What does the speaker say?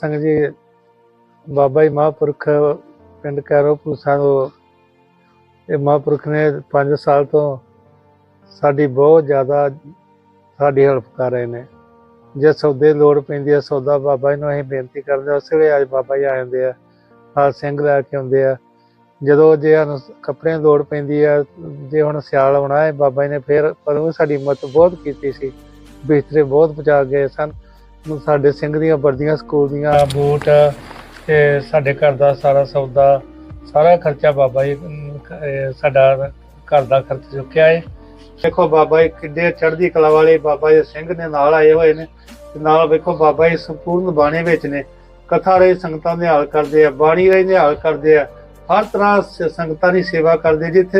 ਸਿੰਘ ਜੀ, ਬਾਬਾ ਜੀ ਮਹਾਂਪੁਰਖ ਪਿੰਡ ਕੈਰੋ ਪੂਸਾ ਤੋਂ, ਇਹ ਮਹਾਂਪੁਰਖ ਨੇ 5 ਸਾਲ ਤੋਂ ਸਾਡੀ ਬਹੁਤ ਜ਼ਿਆਦਾ ਸਾਡੀ ਹੈਲਪ ਕਰ ਰਹੇ ਨੇ। ਜੇ ਸੌਦੇ ਦੀ ਲੋੜ ਪੈਂਦੀ ਹੈ, ਸੌਦਾ ਬਾਬਾ ਜੀ ਨੂੰ ਅਸੀਂ ਬੇਨਤੀ ਕਰਦੇ ਹਾਂ, ਉਸੇ ਵੇਲੇ ਅੱਜ ਬਾਬਾ ਜੀ ਆ ਜਾਂਦੇ ਆ ਹਾਲ ਸਿੰਘ ਲੈ ਕੇ ਆਉਂਦੇ ਆ। ਜਦੋਂ ਜੇ ਸਾਨੂੰ ਕੱਪੜਿਆਂ ਦੀ ਲੋੜ ਪੈਂਦੀ ਆ ਜੇ ਹੁਣ ਸਿਆਲ ਆਉਣਾ ਹੈ, ਬਾਬਾ ਜੀ ਨੇ ਫਿਰ ਪਰਮੇ ਸਾਡੀ ਮਦਦ ਬਹੁਤ ਕੀਤੀ ਸੀ, ਬਿਸਤਰੇ ਬਹੁਤ ਪਹੁੰਚਾ ਗਏ ਸਨ। ਸਾਡੇ ਸਿੰਘ ਦੀਆਂ ਵਰਦੀਆਂ ਸਕੂਲ ਦੀਆਂ ਬੂਟ ਤੇ ਸਾਡੇ ਘਰ ਦਾ ਸਾਰਾ ਸੌਦਾ ਸਾਰਾ ਖਰਚਾ ਬਾਬਾ ਜੀ ਅਮ, ਸਾਡਾ ਘਰ ਦਾ ਖਰਚ ਚੁੱਕਿਆ ਹੈ ਦੇਖੋ ਬਾਬਾ ਜੀ ਕਿੱਡੇ ਚੜ੍ਹਦੀ ਕਲਾ ਵਾਲੇ ਬਾਬਾ ਜੀ ਸਿੰਘ ਨੇ ਨਾਲ ਆਏ ਹੋਏ ਨੇ ਤੇ ਨਾਲ ਵੇਖੋ ਬਾਬਾ ਜੀ ਸੰਪੂਰਨ ਬਾਣੀ ਵਿੱਚ ਨੇ। ਕਥਾ ਰਹੇ ਸੰਗਤਾਂ ਦੇ ਹਾਲ ਕਰਦੇ ਆ ਬਾਣੀ ਰਹੇ ਦੇ ਹਾਲ ਕਰਦੇ ਆ। ਹਰ ਤਰ੍ਹਾਂ ਸ- ਸੰਗਤਾਂ ਦੀ ਸੇਵਾ ਕਰਦੇ ਜਿੱਥੇ